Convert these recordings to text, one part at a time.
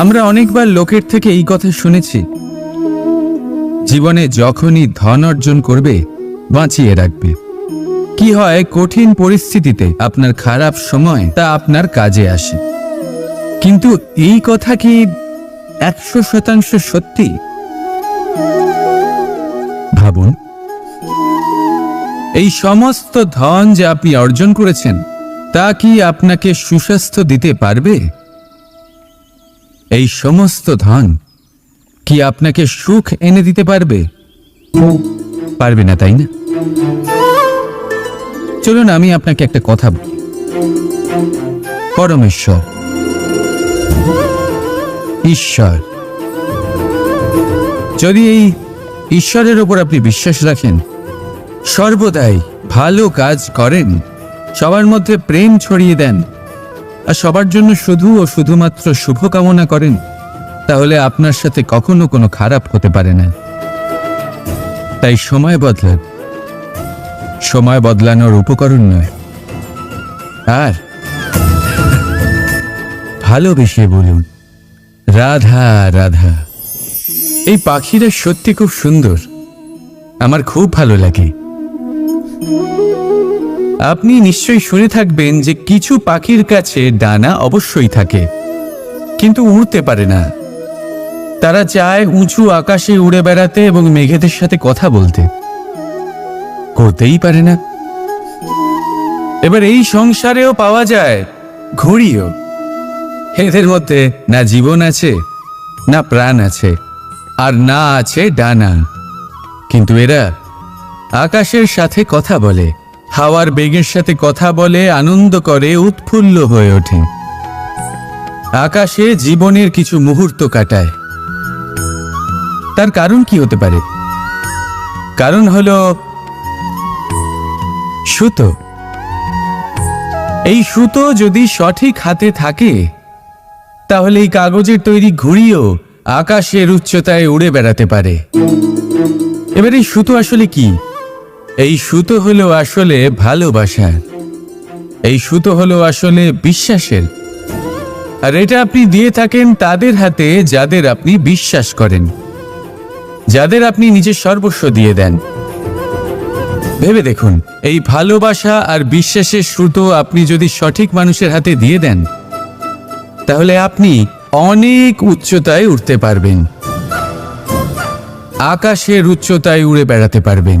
আমরা অনেকবার লোকের থেকে এই কথা শুনেছি। জীবনে যখনই ধন অর্জন করবে, বাঁচিয়ে রাখবে। কি হয়, কঠিন পরিস্থিতিতে আপনার খারাপ সময় তা আপনার কাজে আসে। কিন্তু এই কথা কি একশো শতাংশ সত্যি? ভাবুন। এই সমস্ত ধন যে আপনি অর্জন করেছেন, তা কি আপনাকে সুস্বাস্থ্য দিতে পারবে? এই সমস্ত ধন কি আপনাকে সুখ এনে দিতে পারবে? পারবে না, তাই না? চলুন, আমি আপনাকে একটা কথা বলি। পরমেশ্বর, ঈশ্বর, যদি এই ঈশ্বরের ওপর আপনি বিশ্বাস রাখেন, সর্বদাই ভালো কাজ করেন, সবার মধ্যে প্রেম ছড়িয়ে দেন আর সবার জন্য শুধু ও শুধুমাত্র শুভকামনা করেন, তাহলে আপনার সাথে কখনো কোনো খারাপ হতে পারে না। তাই সময় বদলান। সময় বদলানোর উপকরণ নয়। আর ভালোবেসে বলুন, রাধা রাধা। এই পাখিরা সত্যি খুব সুন্দর। আমার খুব ভালো লাগে। আপনি নিশ্চয়ই শুনে থাকবেন যে কিছু পাখির কাছে ডানা অবশ্যই থাকে, কিন্তু উড়তে পারে না। তারা চায় উঁচু আকাশে উড়ে বেড়াতে এবং মেঘেদের সাথে কথা বলতে। করতেই পারে না। এবার এই সংসারেও পাওয়া যায় ঘড়িও। এদের মধ্যে না জীবন আছে, না প্রাণ আছে, আর না আছে ডানা। কিন্তু এরা আকাশের সাথে কথা বলে। হাওয়ার বেগের সাথে কথা বলে আনন্দ করে, উৎফুল্ল হয়ে ওঠে। আকাশে জীবনের কিছু মুহূর্ত কাটায়। তার কারণ কি হতে পারে? কারণ হল সুতো। এই সুতো যদি সঠিক হাতে থাকে, তাহলে এই কাগজের তৈরি ঘুড়িও আকাশের উচ্চতায় উড়ে বেড়াতে পারে। এবার এই সুতো আসলে কি? এই সুতো হলো আসলে ভালোবাসা এই সুতো হলো আসলে বিশ্বাসের। আর এটা আপনি দিয়ে থাকেন তাদের হাতে যাদের আপনি বিশ্বাস করেন। যাদের আপনি নিজের সর্বস্ব দিয়ে দেন। ভেবে দেখুন, এই ভালোবাসা আর বিশ্বাসের সুতো আপনি যদি সঠিক মানুষের হাতে দিয়ে দেন, তাহলে আপনি অনেক উচ্চতায় উঠতে পারবেন। আকাশের উচ্চতায় উড়ে বেড়াতে পারবেন।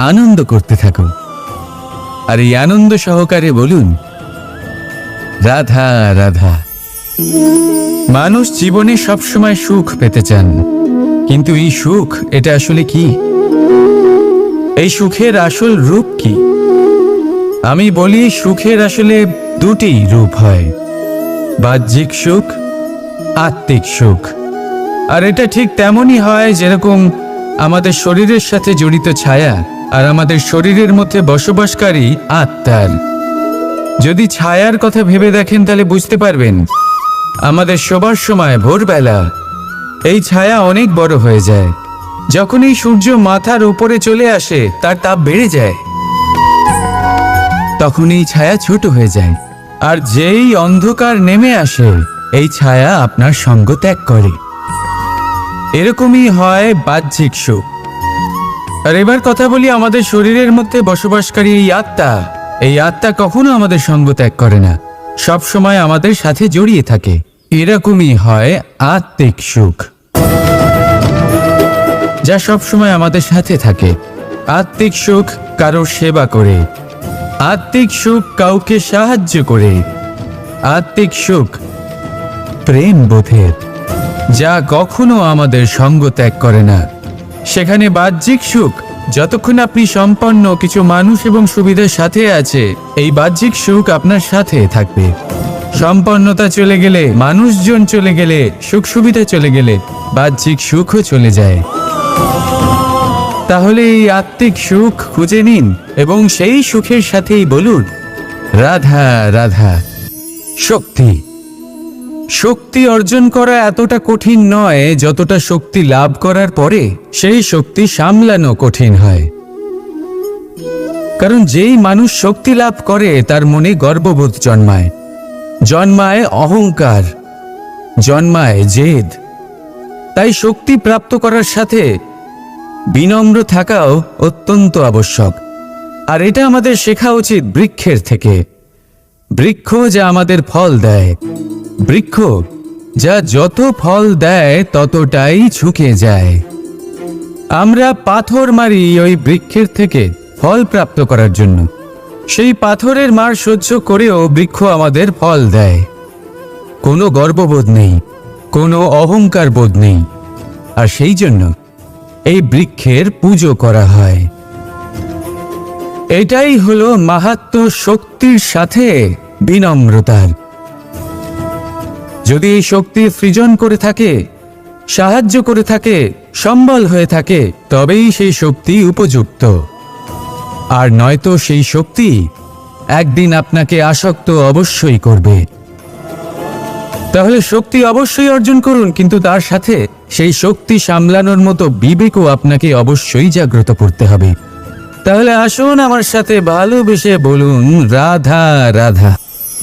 আনন্দ করতে থাকুন। আর এই আনন্দ সহকারে বলুন, রাধা রাধা। মানুষ জীবনে সবসময় সুখ পেতে চান, কিন্তু এই সুখ, এটা আসলে কি? এই সুখের আসল রূপ কি? আমি বলি সুখের আসলে দুটি রূপ হয়, বাহ্যিক সুখ, আত্মিক সুখ। আর এটা ঠিক তেমনই হয় যেরকম আমাদের শরীরের সাথে জড়িত ছায়া আর আমাদের শরীরের মধ্যে বসবাসকারী আত্মার। যদি ছায়ার কথা ভেবে দেখেন, তাহলে বুঝতে পারবেন, আমাদের সবার সময় ভোরবেলা এই ছায়া অনেক বড় হয়ে যায়। যখন এই সূর্য মাথার উপরে চলে আসে, তার তাপ বেড়ে যায়। তখন এই ছায়া ছোট হয়ে যায়। আর যেই অন্ধকার নেমে আসে, এই ছায়া আপনার সঙ্গ ত্যাগ করে। এরকমই হয় বাহ্যিক সুখ। আর এবার কথা বলি আমাদের শরীরের মধ্যে বসবাসকারী এই আত্মা। এই আত্মা কখনো আমাদের সঙ্গ ত্যাগ করে না। সব সময় আমাদের সাথে জড়িয়ে থাকে। এরকমই হয় আত্মিক সুখ। যা সব সময় আমাদের সাথে থাকে। আত্মিক সুখ কারোর সেবা করে। আত্মিক সুখ কাউকে সাহায্য করে। আত্মিক সুখ প্রেম বোধের। যা কখনো আমাদের সঙ্গ ত্যাগ করে না। সেখানে বাহ্যিক সুখ, যতক্ষণ আপনি সম্পন্ন কিছু মানুষ এবং সুবিধার সাথে আছে, এই বাহ্যিক সুখ আপনার সাথে থাকবে। সম্পন্নতা চলে গেলে, মানুষজন চলে গেলে, সুখ সুবিধা চলে গেলে, বাহ্যিক সুখও চলে যায়। তাহলে এই আত্মিক সুখ খুঁজে নিন এবং সেই সুখের সাথেই বলুন, রাধা রাধা, শক্তি। শক্তি অর্জন করা এতটা কঠিন নয়, যতটা শক্তি লাভ করার পরে সেই শক্তি সামলানো কঠিন হয়। কারণ যেই মানুষ শক্তি লাভ করে, তার মনে গর্ববোধ জন্মায়। জন্মায় অহংকার, জন্মায় জেদ। তাই শক্তি প্রাপ্ত করার সাথে বিনম্র থাকাও অত্যন্ত আবশ্যক। আর এটা আমাদের শেখা উচিত বৃক্ষের থেকে। বৃক্ষ যা আমাদের ফল দেয়। বৃক্ষ যা যত ফল দেয়, ততটাই ঝুঁকে যায়। আমরা পাথর মারি ওই বৃক্ষের থেকে ফল প্রাপ্ত করার জন্য। সেই পাথরের মার সহ্য করেও বৃক্ষ আমাদের ফল দেয়। কোনো গর্ববোধ নেই, কোনো অহংকার বোধ নেই। আর সেই জন্য এই বৃক্ষের পুজো করা হয়। এটাই হলো মাহাত্ম শক্তির সাথে বিনম্রতার যদি এই শক্তি সৃজন করে থাকে, সাহায্য করে থাকে, সম্বল হয়ে থাকে, তবেই সেই শক্তি উপযুক্ত। আর নয়তো সেই শক্তি একদিন আপনাকে আসক্ত অবশ্যই করবে। তাহলে শক্তি অবশ্যই অর্জন করুন, কিন্তু তার সাথে সেই শক্তি সামলানোর মতো বিবেকও আপনাকে অবশ্যই জাগ্রত করতে হবে। তাহলে আসুন আমার সাথে ভালোবেসে বলুন, রাধা রাধা।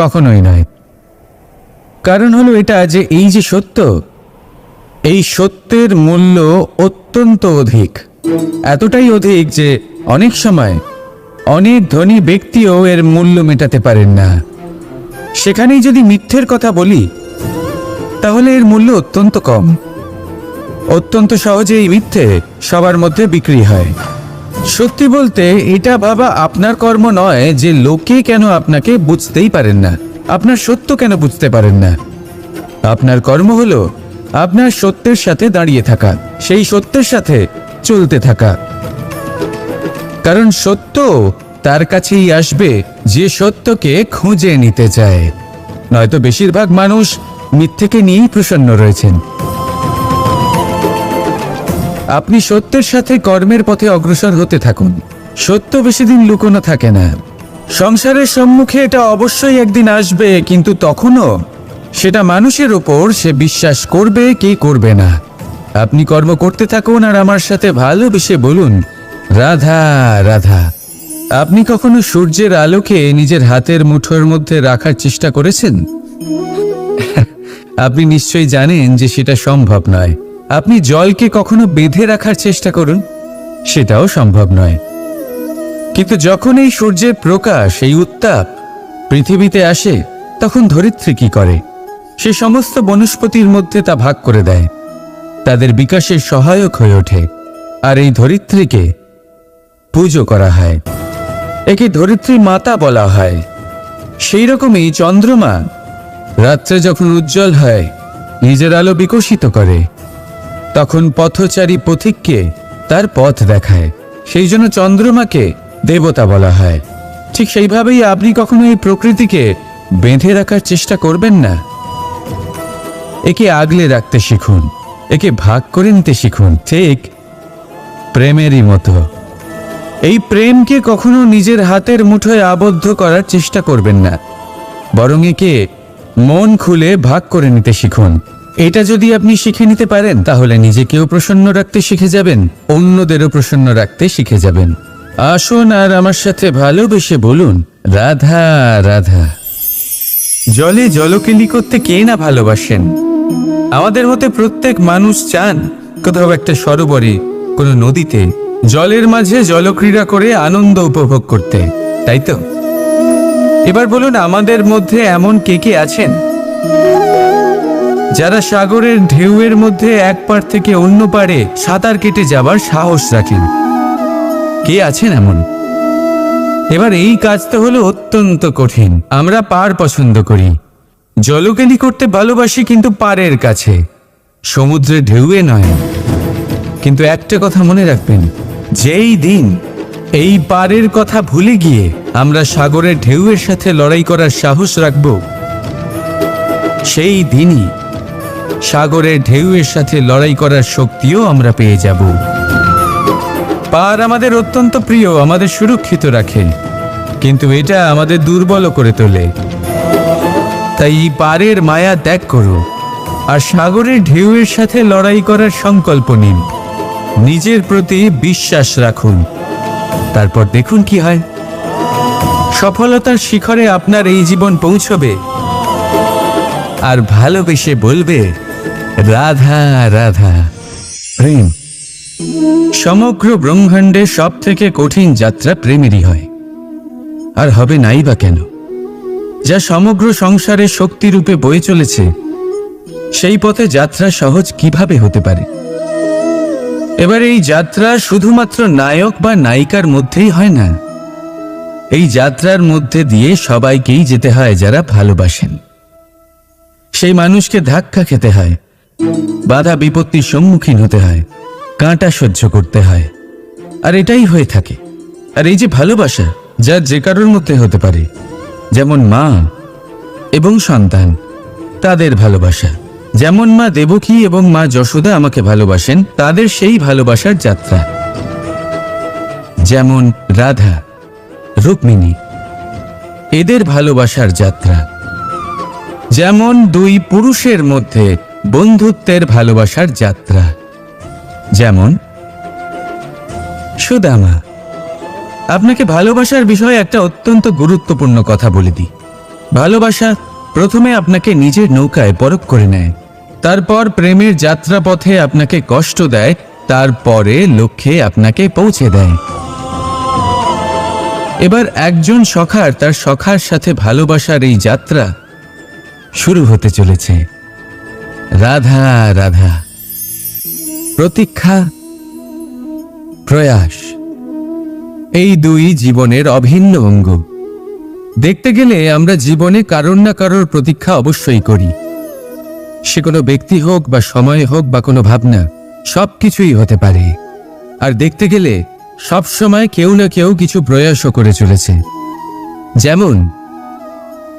কখনোই নয়। কারণ হলো এটা যে এই যে সত্য, এই সত্যের মূল্য অত্যন্ত অধিক। এতটাই অধিক যে অনেক সময় অনেক ধনী ব্যক্তিও এর মূল্য মেটাতে পারেন না। সেখানেই যদি মিথ্যের কথা বলি, তাহলে এর মূল্য অত্যন্ত কম। অত্যন্ত সহজে এই মিথ্যে সবার মধ্যে বিক্রি হয়। সত্যি বলতে, এটা ভাবা আপনার কর্ম নয় যে লোকে কেন আপনাকে বুঝতেই পারেন না। আপনার সত্য কেন বুঝতে পারেন না? আপনার কর্ম হলো আপনার সত্যের সাথে দাঁড়িয়ে থাকা, সেই সত্যের সাথে চলতে থাকা। কারণ সত্য তার কাছেই আসবে যে সত্যকে খুঁজে নিতে চায়। নয়তো বেশিরভাগ মানুষ মিথ্যেকে নিয়েই প্রসন্ন রয়েছেন। আপনি সত্যের সাথে কর্মের পথে অগ্রসর হতে থাকুন। সত্য বেশি দিন লুকোনো থাকে না। সংসারের সম্মুখে এটা অবশ্যই একদিন আসবে, কিন্তু তখনও সেটা মানুষের ওপর সে বিশ্বাস করবে কি করবে না। আপনি কর্ম করতে থাকুন আর আমার সাথে ভালোবেসে বলুন, রাধা রাধা। আপনি কখনো সূর্যের আলোকে নিজের হাতের মুঠোর মধ্যে রাখার চেষ্টা করেছেন? আপনি নিশ্চয়ই জানেন যে সেটা সম্ভব নয়। আপনি জলকে কখনো বেঁধে রাখার চেষ্টা করুন, সেটাও সম্ভব নয়। কিন্তু যখন এই সূর্যের প্রকাশ, এই উত্তাপ পৃথিবীতে আসে, তখন ধরিত্রী কি করে? সে সমস্ত বনস্পতির মধ্যে তা ভাগ করে দেয়। তাদের বিকাশের সহায়ক হয়ে ওঠে, আর এই ধরিত্রীকে পুজো করা হয়। একে ধরিত্রী মাতা বলা হয়। সেই রকমই চন্দ্রমা রাত্রে যখন উজ্জ্বল হয়, নিজের আলো বিকশিত করে। তখন পথচারী পথিককে তার পথ দেখায়। সেই জন্য চন্দ্রমাকে দেবতা বলা হয়। ঠিক সেইভাবেই আপনি কখনো এই প্রকৃতিকে বেঁধে রাখার চেষ্টা করবেন না। একে আগলে রাখতে শিখুন, একে ভাগ করে নিতে শিখুন, ঠিক প্রেমেরই মতো। এই প্রেমকে কখনো নিজের হাতের মুঠোয় আবদ্ধ করার চেষ্টা করবেন না, বরং একে মন খুলে ভাগ করে নিতে শিখুন। এটা যদি আপনি শিখে নিতে পারেন, তাহলে নিজেকেও প্রসন্ন রাখতে শিখে যাবেন, অন্যদেরও প্রসন্ন রাখতে শিখে যাবেন। আসুন আর আমার সাথে ভালোবেসে বলুন, রাধা রাধা। জলে জলকেলি করতে কে না ভালোবাসেন? আমাদের মতে প্রত্যেক মানুষ চান, কোথাও একটা সরোবরে, কোনো নদীতে, জলের মাঝে জলক্রীড়া করে আনন্দ উপভোগ করতে, তাই তো? এবার বলুন, আমাদের মধ্যে এমন কে কে আছেন? যারা সাগরের ঢেউয়ের মধ্যে এক পার থেকে অন্য পারে সাঁতার কেটে যাবার সাহস রাখেন। কে আছেন এমন? এবার এই কাজটা হলো অত্যন্ত কঠিন। আমরা পার পছন্দ করি। জলকেলি করতে ভালোবাসি কিন্তু পারের কাছে। সমুদ্রে ঢেউয়ে নয়। কিন্তু একটা কথা মনে রাখবেন, যেই দিন এই পারের কথা ভুলে গিয়ে আমরা সাগরের ঢেউয়ের সাথে লড়াই করার সাহস রাখব, সেই দিনই সাগরের ঢেউয়ের সাথে লড়াই করার শক্তিও আমরা পেয়ে যাব। পার আমাদের অত্যন্ত প্রিয়, আমাদের সুরক্ষিত রাখে। কিন্তু এটা আমাদের দুর্বল করে তোলে। তাই পারের মায়া ত্যাগ করো আর সাগরের ঢেউয়ের সাথে লড়াই করার সংকল্প নিন। নিজের প্রতি বিশ্বাস রাখুন। তারপর দেখুন কি হয়। সফলতার শিখরে আপনার এই জীবন পৌঁছবে। আর ভালোবেসে বলবে রাধা রাধা। প্রেম সমগ্র ব্রহ্মাণ্ডে সব থেকে কঠিন যাত্রা প্রেমেরই হয়। আর হবে নাই বা কেন? যা সমগ্র সংসারে শক্তিরূপে বয়ে চলেছে সেই পথে যাত্রা সহজ কীভাবে হতে পারে? এবার এই যাত্রা শুধুমাত্র নায়ক বা নায়িকার মধ্যেই হয় না। এই যাত্রার মধ্যে দিয়ে সবাইকেই যেতে হয় যারা ভালোবাসেন। সেই মানুষকে ধাক্কা খেতে হয়। বাধা বিপত্তির সম্মুখীন হতে হয়। কাঁটা সহ্য করতে হয়। আর এটাই হয়ে থাকে। আর এই যে ভালোবাসা, যা যে কারোর মধ্যে হতে পারে, যেমন মা এবং সন্তান, তাদের ভালোবাসা। যেমন মা দেবকী এবং মা যশোদা আমাকে ভালোবাসেন, তাদের সেই ভালোবাসার যাত্রা। যেমন রাধা, রুক্মিণী, এদের ভালোবাসার যাত্রা। যেমন দুই পুরুষের মধ্যে বন্ধুত্বের ভালোবাসার যাত্রা। যেমন, সুদামা, আপনাকে ভালোবাসার বিষয়ে একটা অত্যন্ত গুরুত্বপূর্ণ কথা বলে দিই। ভালোবাসা প্রথমে আপনাকে নিজের নৌকায় পরখ করে নেয়। তারপর প্রেমের যাত্রাপথে আপনাকে কষ্ট দেয়, তারপরে লক্ষ্যে আপনাকে পৌঁছে দেয়। এবার একজন সখার তার সখার সাথে ভালোবাসার এই যাত্রা শুরু হতে চলেছে। রাধা রাধা। প্রতীক্ষা, প্রয়াস। এই দুই জীবনের অভিন্ন অঙ্গ। দেখতে গেলে আমরা জীবনে কারোর না কারোর প্রতীক্ষা অবশ্যই করি। সে কোনো ব্যক্তি হোক বা সময় হোক বা কোনো ভাবনা সব কিছুই হতে পারে। আর দেখতে গেলে সব সময় কেউ না কেউ কিছু প্রয়াসও করে চলেছে। যেমন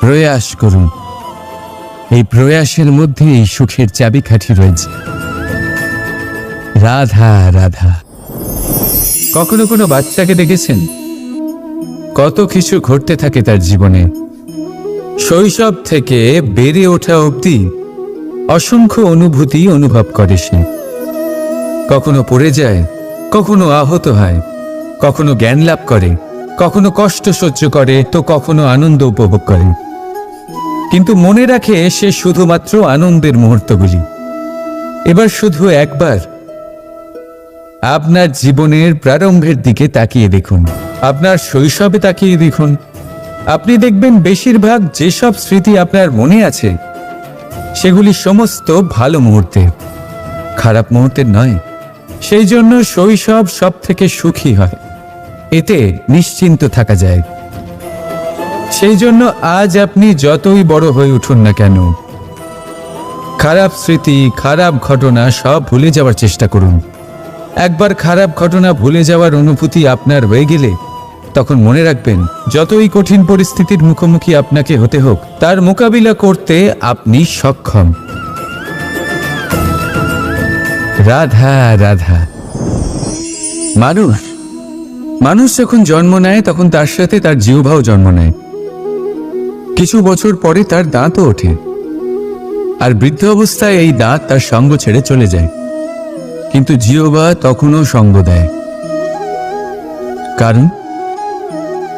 প্রয়াস করুন। এই প্রয়াসের মধ্যেই সুখের চাবিকাঠি রয়েছে। রাধা রাধা। কখনো কোনো বাচ্চাকে দেখেছেন? কত কিছু ঘটতে থাকে তার জীবনে। শৈশব থেকে বেড়ে ওঠা অবধি অসংখ্য অনুভূতি অনুভব করে সে। কখনো পড়ে যায়, কখনো আহত হয়, কখনো জ্ঞান লাভ করে, কখনো কষ্ট সহ্য করে, তো কখনো আনন্দ উপভোগ করে। কিন্তু মনে রাখে সে শুধুমাত্র আনন্দের মুহূর্তগুলি। এবার শুধু একবার। আপনার জীবনের প্রারম্ভের দিকে তাকিয়ে দেখুন। আপনার শৈশবে তাকিয়ে দেখুন। আপনি দেখবেন বেশিরভাগ যেসব স্মৃতি আপনার মনে আছে, সেগুলি সমস্ত ভালো মুহূর্তে, খারাপ মুহূর্তের নয়। সেই জন্য শৈশব সব থেকে সুখী হয়। এতে নিশ্চিন্ত থাকা যায়। সেই জন্য আজ আপনি যতই বড় হয়ে উঠুন না কেন, খারাপ স্মৃতি, খারাপ ঘটনা সব ভুলে যাওয়ার চেষ্টা করুন। একবার খারাপ ঘটনা ভুলে যাওয়ার অনুভূতি আপনার হয়ে গেলে তখন মনে রাখবেন, যতই কঠিন পরিস্থিতির মুখোমুখি আপনাকে হতে হোক, তার মোকাবিলা করতে আপনি সক্ষম। রাধা রাধা। মানুষ। মানুষ যখন জন্ম নেয়, তখন তার সাথে তার জিহ্বাও জন্ম নেয়। কিছু বছর পরে তার দাঁতও ওঠে। আর বৃদ্ধ অবস্থায় এই দাঁত তার সঙ্গ ছেড়ে চলে যায়। কিন্তু জিওবা তখনও সঙ্গ দেয়। কারণ,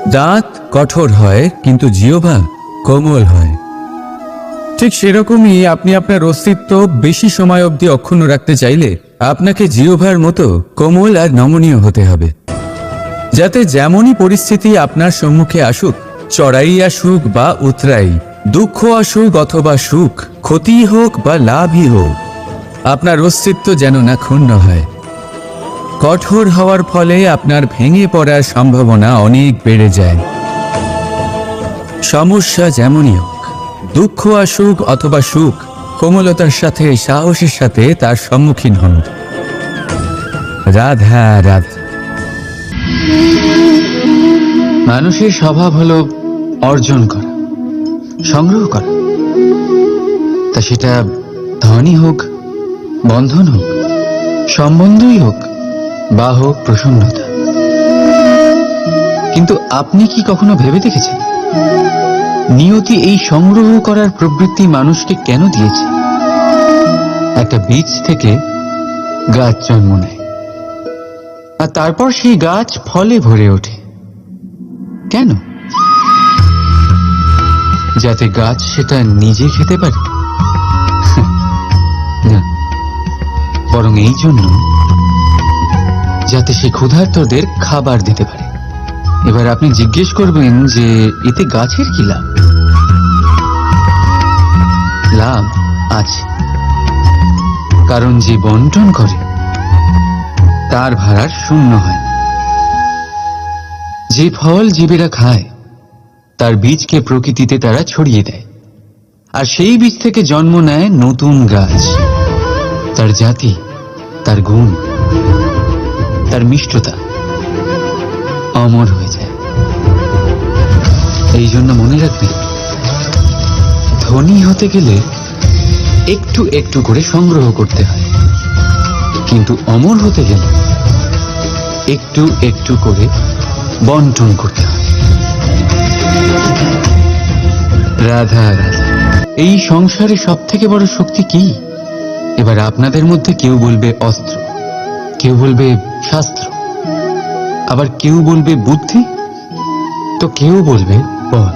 দাঁত কঠোর হয়, কিন্তু জিওবা কোমল হয়। ঠিক সেরকমই আপনি আপনার অস্তিত্ব বেশি সময় অবধি অক্ষুণ্ণ রাখতে চাইলে আপনাকে জিওভার মতো কোমল আর নমনীয় হতে হবে। যাতে যেমনই পরিস্থিতি আপনার সম্মুখে আসুক চড়াই আসুক বা উতরাই, দুঃখ আসুক অথবা সুখ, ক্ষতি হোক বা লাভই হোক, আপনার অস্তিত্ব যেন না ক্ষুণ্ণ হয়। কঠোর হওয়ার ফলে আপনার ভেঙে পড়ার সম্ভাবনা অনেক বেড়ে যায়। সমস্যা যেমনই হোক, দুঃখ আসুক অথবা সুখ, কোমলতার সাথে, সাহসের সাথে তার সম্মুখীন হন। রাধা রাধা। মানুষের স্বভাব হলো অর্জন করা, সংগ্রহ করা। তা সেটা ধনই হোক, বন্ধন হোক, সম্বন্ধই হোক, বা হোক প্রসন্নতা। কিন্তু আপনি কি কখনো ভেবে দেখেছেন? নিয়তি এই সংগ্রহ করার প্রবৃত্তি মানুষকে কেন দিয়েছে? একটা বীজ থেকে গাছ জন্ম নেয়, আর তারপর সেই গাছ ফলে ভরে ওঠে। কেন? যাতে গাছ সেটা নিজে খেতে পারে। না, বরং এই জন্য যাতে সে ক্ষুধার্তদের খাবার দিতে পারে। এবার আপনি জিজ্ঞেস করবেন যে, এতে গাছের কি লাভ? লাভ আছে। কারণ যে বন্টন করে, তার ভাড়ার শূন্য হয় যে ফল জীবেরা খায় তার বীজকে প্রকৃতিতে তারা ছড়িয়ে দেয়। আর সেই বীজ থেকে জন্ম নেয় নতুন গাছ। তার জাতি, তার গুণ, তার মিষ্টতা অমর হয়ে যায়। এই জন্য মনে রাখবেন ধনী হতে গেলে একটু একটু করে সংগ্রহ করতে হয়। কিন্তু অমর হতে গেলে একটু একটু করে বন্টন করতে হয়। রাধা এই সংসারে সব থেকে বড় শক্তি কি? এবার আপনাদের মধ্যে কেউ বলবে অস্ত্র, কেউ বলবে শাস্ত্র, আবার কেউ বলবে বুদ্ধি, তো কেউ বলবে বল।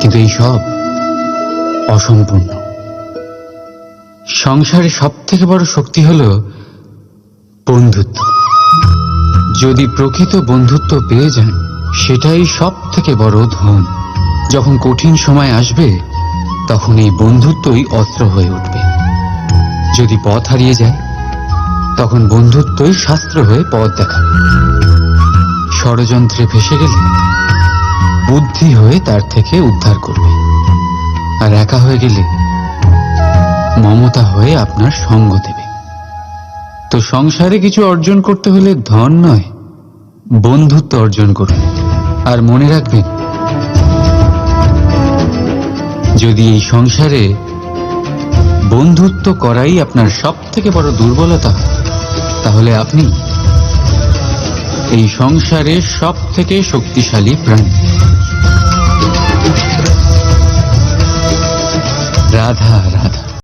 কিন্তু এই সব অসম্পূর্ণ। সংসারে সব থেকে বড় শক্তি হল বন্ধুত্ব। যদি প্রকৃত বন্ধুত্ব পেয়ে যান সেটাই সব থেকে বড় ধন। যখন কঠিন সময় আসবে, তখন এই বন্ধুত্বই অস্ত্র হয়ে উঠবে। যদি পথ হারিয়ে যায়, তখন বন্ধুত্বই শাস্ত্র হয়ে পথ দেখাবে। ষড়যন্ত্রে ভেসে গেলে, বুদ্ধি হয়ে তার থেকে উদ্ধার করবে। আর একা হয়ে গেলে, মমতা হয়ে আপনার সঙ্গ দেবে। তো সংসারে কিছু অর্জন করতে হলে ধন নয়, বন্ধুত্ব অর্জন করুন। আর মনে রাখবেন, যদি এই সংসারে বন্ধুত্ব করাই আপনার সব থেকে বড় দুর্বলতা, তাহলে আপনি এই সংসারে সব থেকে শক্তিশালী প্রাণী। রাধা রাধা।